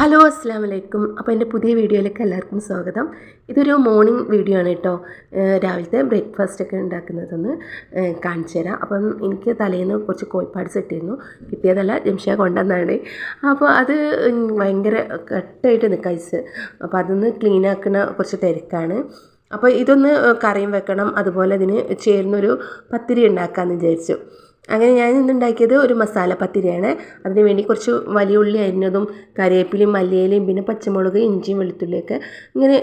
Hello അസ്സാം വലൈക്കും അപ്പോൾ എന്റെ പുതിയ വീഡിയോയിലേക്ക് എല്ലാവർക്കും സ്വാഗതം. ഇതൊരു മോർണിംഗ് വീഡിയോ ആണ് കേട്ടോ രാവിലത്തെ ബ്രേക്ക്ഫാസ്റ്റ് ഒക്കെ ഉണ്ടാക്കുന്നതൊന്ന് കാണിച്ചു തരാം. അപ്പം എനിക്ക് തലേന്ന് കുറച്ച് കോഴിപ്പാട് ഇട്ടിരുന്നു കിട്ടിയതല്ല ജംഷ കൊണ്ടുവന്നാണ്. അപ്പോൾ അത് ഭയങ്കര കട്ടായിട്ട് നിൽക്കുക ഐസ് അപ്പോൾ അതൊന്ന് ക്ലീൻ ആക്കുന്ന കുറച്ച് തിരക്കാണ്. അപ്പോൾ ഇതൊന്ന് കറിയും വെക്കണം. അതുപോലെ ഇതിന് ചേർന്നൊരു പത്തിരി ഉണ്ടാക്കാമെന്ന് വിചാരിച്ചു. അങ്ങനെ ഞാൻ ഇന്നുണ്ടാക്കിയത് ഒരു മസാല പത്തിരിയാണ്. അതിന് വേണ്ടി കുറച്ച് വലിയ ഉള്ളി അരിഞ്ഞതും കറിവേപ്പിലയും മല്ലിയിലയും പിന്നെ പച്ചമുളക് ഇഞ്ചിയും വെളുത്തുള്ളിയൊക്കെ ഇങ്ങനെ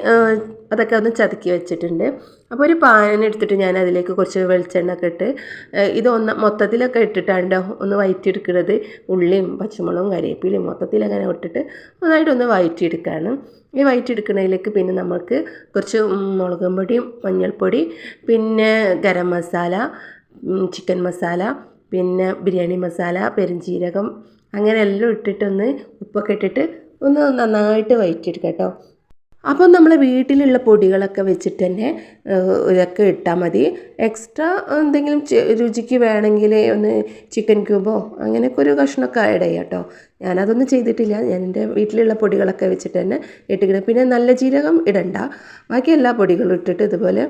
അതൊക്കെ ഒന്ന് ചതുക്കി വെച്ചിട്ടുണ്ട്. അപ്പോൾ ഒരു പാൻ എടുത്തിട്ട് ഞാൻ അതിലേക്ക് കുറച്ച് വെളിച്ചെണ്ണ ഒക്കെ ഇട്ട് ഇത് ഒന്ന് മൊത്തത്തിലൊക്കെ ഇട്ടിട്ടാണ് ഒന്ന് വയറ്റിയെടുക്കുന്നത് ഉള്ളിയും പച്ചമുളകും കറിവേപ്പിലയും മൊത്തത്തിലങ്ങനെ ഇട്ടിട്ട് നന്നായിട്ടൊന്ന് വയറ്റിയെടുക്കുകയാണ്. ഈ വയറ്റിയെടുക്കുന്നതിലേക്ക് പിന്നെ നമുക്ക് കുറച്ച് മുളകും പൊടിയും മഞ്ഞൾപ്പൊടി പിന്നെ ഗരം മസാല ചിക്കൻ മസാല പിന്നെ ബിരിയാണി മസാല പെരുംജീരകം അങ്ങനെ എല്ലാം ഇട്ടിട്ടൊന്ന് ഉപ്പൊക്കെ ഇട്ടിട്ട് ഒന്ന് നന്നായിട്ട് വയറ്റിയെടുക്കാം കേട്ടോ. അപ്പോൾ നമ്മൾ വീട്ടിലുള്ള പൊടികളൊക്കെ വെച്ചിട്ട് തന്നെ ഇതൊക്കെ ഇട്ടാൽ മതി. എക്സ്ട്രാ എന്തെങ്കിലും രുചിക്ക് വേണമെങ്കിൽ ഒന്ന് ചിക്കൻ ക്യൂബോ അങ്ങനെയൊക്കെ ഒരു കഷ്ണമൊക്കെ ആഡ് ചെയ്യാം കേട്ടോ. ഞാനതൊന്നും ചെയ്തിട്ടില്ല. ഞാൻ എന്റെ വീട്ടിലുള്ള പൊടികളൊക്കെ വെച്ചിട്ട് തന്നെ ഇട്ടിക്കണം പിന്നെ നല്ല ജീരകം ഇടണ്ട. ബാക്കി എല്ലാ പൊടികളും ഇട്ടിട്ട് ഇതുപോലെ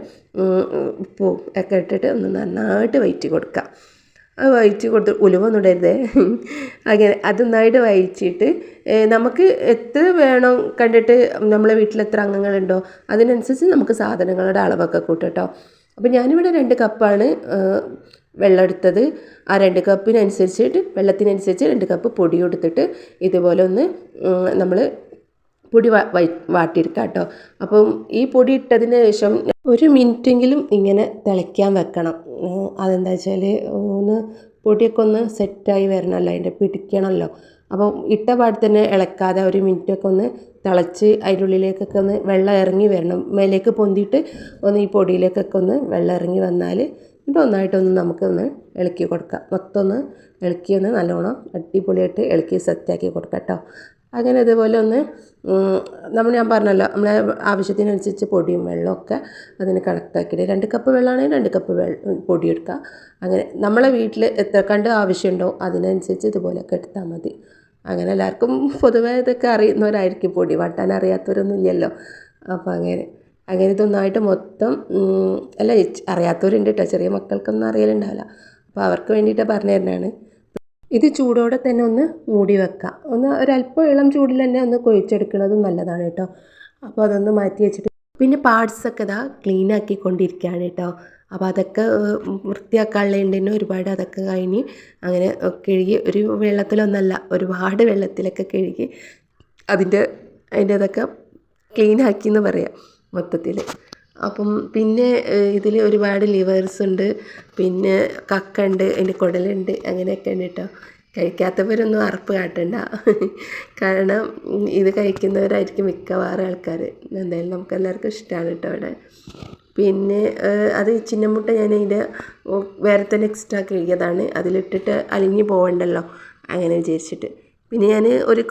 ഉപ്പും ഒക്കെ ഇട്ടിട്ട് ഒന്ന് നന്നായിട്ട് വയറ്റി കൊടുക്കാം. അത് വഹിച്ച് കൊടുത്ത് ഉലുവൊന്നും ഇടരുതേ അങ്ങനെ അത് നന്നായിട്ട് വഹിച്ചിട്ട് നമുക്ക് എത്ര വേണം കണ്ടിട്ട് നമ്മളെ വീട്ടിൽ എത്ര അംഗങ്ങളുണ്ടോ അതിനനുസരിച്ച് നമുക്ക് സാധനങ്ങളുടെ അളവൊക്കെ കൂട്ടും കേട്ടോ അപ്പോൾ ഞാനിവിടെ രണ്ട് കപ്പാണ് വെള്ളം എടുത്തത്. ആ രണ്ട് കപ്പിനനുസരിച്ചിട്ട് വെള്ളത്തിനനുസരിച്ച് രണ്ട് കപ്പ് പൊടി കൊടുത്തിട്ട് ഇതുപോലെ ഒന്ന് നമ്മൾ പൊടി വാ വഴ- വാട്ടിയെടുക്കാം കേട്ടോ അപ്പം ഈ പൊടി ഇട്ടതിന് ശേഷം ഒരു മിനിറ്റെങ്കിലും ഇങ്ങനെ തിളയ്ക്കാൻ വെക്കണം. അതെന്താ വെച്ചാൽ ഒന്ന് പൊടിയൊക്കെ ഒന്ന് സെറ്റായി വരണമല്ലോ അതിന്റെ പിടിക്കണമല്ലോ അപ്പം ഇട്ട പാട് തന്നെ ഇളക്കാതെ ഒരു മിനിറ്റൊക്കെ ഒന്ന് തിളച്ച് അതിന്റെ ഉള്ളിലേക്കൊക്കെ ഒന്ന് വെള്ളം ഇറങ്ങി വരണം. മേലേക്ക് പൊന്തിയിട്ട് ഒന്ന് ഈ പൊടിയിലേക്കൊക്കെ ഒന്ന് വെള്ളം ഇറങ്ങി വന്നാൽ എന്നിട്ട് ഒന്നായിട്ടൊന്ന് നമുക്കൊന്ന് ഇളക്കി കൊടുക്കാം. മൊത്തം ഒന്ന് ഇളക്കി ഒന്ന് നല്ലോണം അടിപൊളിയായിട്ട് ഇളക്കി സെറ്റാക്കി കൊടുക്കാം കേട്ടോ. അങ്ങനെ ഇതുപോലെ ഒന്ന് നമ്മൾ ഞാൻ പറഞ്ഞല്ലോ നമ്മളെ ആവശ്യത്തിനനുസരിച്ച് പൊടിയും വെള്ളമൊക്കെ അതിന് കണക്കാക്കിയിട്ട് രണ്ട് കപ്പ് വെള്ളമാണെങ്കിൽ രണ്ട് കപ്പ് വെള്ളം പൊടി എടുക്കുക അങ്ങനെ നമ്മളെ വീട്ടിൽ എത്ര കണ്ട് ആവശ്യമുണ്ടോ അതിനനുസരിച്ച് ഇതുപോലെയൊക്കെ എടുത്താൽ മതി. അങ്ങനെ എല്ലാവർക്കും പൊതുവേ ഇതൊക്കെ അറിയുന്നവരായിരിക്കും പൊടി. വട്ടാൻ അറിയാത്തവരൊന്നും ഇല്ലല്ലോ. അപ്പോൾ അങ്ങനെ അങ്ങനെ ഇതൊന്നായിട്ട് മൊത്തം അല്ല അറിയാത്തവരുണ്ട് കേട്ടോ ചെറിയ മക്കൾക്കൊന്നും അറിയലുണ്ടാവില്ല. അപ്പോൾ അവർക്ക് വേണ്ടിയിട്ട് പറഞ്ഞു തരുന്നതാണ്. ഇത് ചൂടോടെ തന്നെ ഒന്ന് മൂടി വെക്കാം. ഒന്ന് ഒരല്പം ഇളം ചൂടിൽ തന്നെ ഒന്ന് കൊഴിച്ചെടുക്കുന്നതും നല്ലതാണ് കേട്ടോ. അപ്പോൾ അതൊന്ന് മാറ്റി വെച്ചിട്ട് പിന്നെ പാർട്സൊക്കെ ഇതാ ക്ലീൻ ആക്കിക്കൊണ്ടിരിക്കുകയാണ് കേട്ടോ. അപ്പോൾ അതൊക്കെ ഏഹ്, വൃത്തിയാക്കാനുള്ളതിന്റെ ഒരുപാട് അതൊക്കെ കഴിഞ്ഞ് അങ്ങനെ കഴുകി ഒരു വെള്ളത്തിലൊന്നല്ല ഒരുപാട് വെള്ളത്തിലൊക്കെ കഴുകി അതിന്റെ അതിന്റെ അതൊക്കെ ക്ലീൻ ആക്കി എന്ന് പറയാം മൊത്തത്തിൽ. അപ്പം പിന്നെ ഇതിൽ ഒരുപാട് ലിവേഴ്സ് ഉണ്ട്. പിന്നെ കക്ക ഉണ്ട് അതിന്റെ കുടലുണ്ട് അങ്ങനെയൊക്കെ ഉണ്ട് കേട്ടോ കഴിക്കാത്തവരൊന്നും അറപ്പ് കാട്ടണ്ട. കാരണം ഇത് കഴിക്കുന്നവരായിരിക്കും മിക്കവാറും ആൾക്കാർ എന്തായാലും നമുക്ക് എല്ലാവർക്കും ഇഷ്ടമാണ് കേട്ടോ അവിടെ പിന്നെ അത് ചിന്നമുട്ട ഞാൻ അതിന്റെ വേറെ തന്നെ എക്സ്ട്രാ കഴുകിയതാണ് അതിലിട്ടിട്ട് അലിഞ്ഞു പോകണ്ടല്ലോ അങ്ങനെ വിചാരിച്ചിട്ട്. പിന്നെ ഞാൻ ഒരു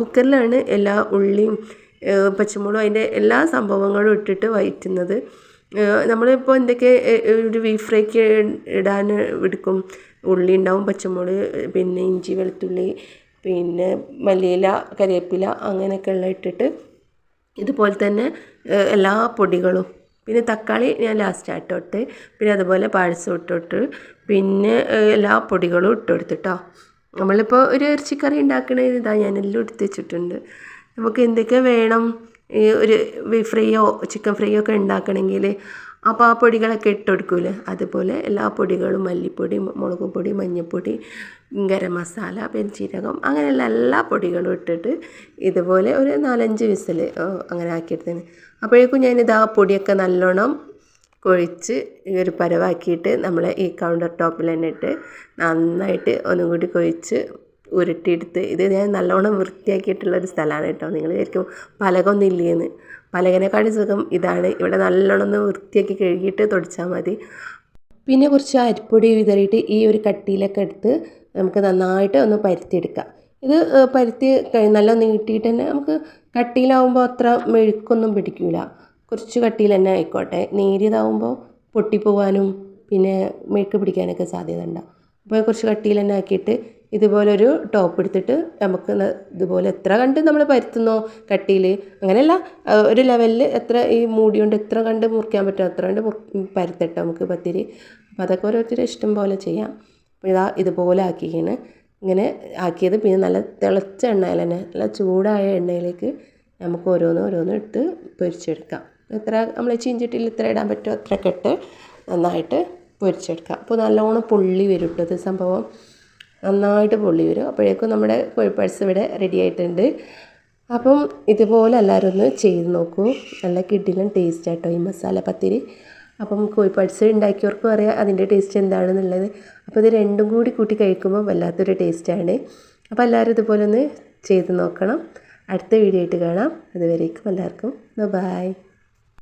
കുക്കറിലാണ് എല്ലാ ഉള്ളിയും പച്ചമുളകും അതിന്റെ എല്ലാ സംഭവങ്ങളും ഇട്ടിട്ട് വയറ്റുന്നത്. നമ്മളിപ്പോൾ എന്തൊക്കെ ഒരു ബീഫ് ഫ്രൈക്ക് ഇടാൻ എടുക്കും? ഉള്ളി ഉണ്ടാവും പച്ചമുളക് പിന്നെ ഇഞ്ചി വെളുത്തുള്ളി പിന്നെ മല്ലിയില കരിവേപ്പില അങ്ങനെയൊക്കെ ഉള്ള ഇട്ടിട്ട് ഇതുപോലെ തന്നെ എല്ലാ പൊടികളും. പിന്നെ തക്കാളി ഞാൻ ലാസ്റ്റ് ആയിട്ടോട്ട് പിന്നെ അതുപോലെ പായസം ഇട്ടോട്ട്. പിന്നെ എല്ലാ പൊടികളും ഇട്ട് കൊടുത്തിട്ടോ. നമ്മളിപ്പോൾ ഒരു ഇറച്ചിക്കറി ഉണ്ടാക്കണ ഇതാ ഞാനെല്ലാം എടുത്ത് വെച്ചിട്ടുണ്ട്. നമുക്ക് എന്തൊക്കെ വേണം? ഈ ഒരു ഫ്രൈയോ ചിക്കൻ ഫ്രൈയോ ഒക്കെ ഉണ്ടാക്കണമെങ്കിൽ അപ്പോൾ ആ പൊടികളൊക്കെ ഇട്ട് കൊടുക്കൂലേ അതുപോലെ എല്ലാ പൊടികളും മല്ലിപ്പൊടി മുളക് പൊടി മഞ്ഞൾപ്പൊടി ഗരം മസാല പെരുംജീരകം അങ്ങനെയുള്ള എല്ലാ പൊടികളും ഇട്ടിട്ട് ഇതുപോലെ ഒരു നാലഞ്ച് വിസിൽ അങ്ങനെ ആക്കിയെടുത്തതിന് അപ്പോഴേക്കും ഞാനിത് ആ പൊടിയൊക്കെ നല്ലോണം കൊഴിച്ച് ഈ ഒരു പരവാക്കിയിട്ട് നമ്മൾ ഈ കൗണ്ടർ ടോപ്പിൽ തന്നെ ഇട്ട് നന്നായിട്ട് ഒന്നും കൂടി കൊഴിച്ച് ഉരുട്ടിയെടുത്ത്. ഇത് ഞാൻ നല്ലോണം വൃത്തിയാക്കിയിട്ടുള്ള ഒരു സ്ഥലമാണ് കേട്ടോ. നിങ്ങൾ വിചാരിക്കും ഇല്ലേന്ന് പലകനെക്കാളും സുഖം ഇതാണ്. ഇവിടെ നല്ലോണം ഒന്ന് വൃത്തിയാക്കി കഴുകിയിട്ട് തുടച്ചാൽ മതി. പിന്നെ കുറച്ച് അരിപ്പൊടി വിതറിയിട്ട് ഈ ഒരു കട്ടിയിലൊക്കെ എടുത്ത് നമുക്ക് നന്നായിട്ട് ഒന്ന് പരുത്തിയെടുക്കാം. ഇത് പരുത്തി നല്ല നീട്ടിയിട്ട് തന്നെ നമുക്ക് കട്ടിയിലാവുമ്പോൾ അത്ര മെഴുക്കൊന്നും പിടിക്കില്ല കുറച്ച് കട്ടിയിൽ തന്നെ ആയിക്കോട്ടെ. നേരിയതാവുമ്പോൾ പൊട്ടിപ്പോവാനും പിന്നെ മെഴുക്ക് പിടിക്കാനൊക്കെ സാധ്യത ഉണ്ടാവും അപ്പോൾ കുറച്ച് കട്ടിയിൽ തന്നെ ആക്കിയിട്ട് ഇതുപോലൊരു ടോപ്പ് എടുത്തിട്ട് നമുക്ക് ഇതുപോലെ എത്ര കണ്ട് നമ്മൾ പരത്തുന്നോ കട്ടിയിൽ അങ്ങനെയല്ല ഒരു ലെവലിൽ എത്ര ഈ മൂടി കൊണ്ട് എത്ര കണ്ട് മുറിക്കാൻ പറ്റുമോ അത്ര കണ്ട് പരത്തട്ടെ നമുക്ക് പത്തിരി. അപ്പം അതൊക്കെ ഓരോരുത്തരുടെ ഇഷ്ടം പോലെ ചെയ്യാം. അപ്പോൾ ഇതാ ഇതുപോലെ ആക്കിയാണ് ഇങ്ങനെ ആക്കിയത് പിന്നെ നല്ല തിളച്ച എണ്ണയിൽ തന്നെ നല്ല ചൂടായ എണ്ണയിലേക്ക് നമുക്ക് ഓരോന്ന് ഓരോന്ന് ഇട്ട് പൊരിച്ചെടുക്കാം. എത്ര നമ്മൾ ചീഞ്ചട്ടിയിൽ എത്ര ഇടാൻ പറ്റുമോ അത്രയൊക്കെ ഇട്ട് നന്നായിട്ട് പൊരിച്ചെടുക്കാം. അപ്പോൾ നല്ലോണം പുള്ളി വരും കേട്ടോ ഇത് സംഭവം. നന്നായിട്ട് പൊള്ളി വരും. അപ്പോഴേക്കും നമ്മുടെ കോഴിപ്പഴ്സ് ഇവിടെ റെഡി ആയിട്ടുണ്ട്. അപ്പം ഇതുപോലെ എല്ലാവരും ഒന്ന് ചെയ്ത് നോക്കൂ. നല്ല കിഡിലും ടേസ്റ്റ് ആട്ടോ ഈ മസാല പത്തിരി. അപ്പം കോഴിപ്പഴ്സ് ഉണ്ടാക്കിയവർക്കും അറിയാം അതിന്റെ ടേസ്റ്റ് എന്താണെന്നുള്ളത്. അപ്പോൾ ഇത് രണ്ടും കൂടി കൂട്ടി കഴിക്കുമ്പോൾ വല്ലാത്തൊരു ടേസ്റ്റാണ് അപ്പോൾ എല്ലാവരും ഇതുപോലെ ഒന്ന് ചെയ്ത് നോക്കണം. അടുത്ത വീഡിയോ ആയിട്ട് കാണാം. അതുവരേക്കും എല്ലാവർക്കും. ബൈ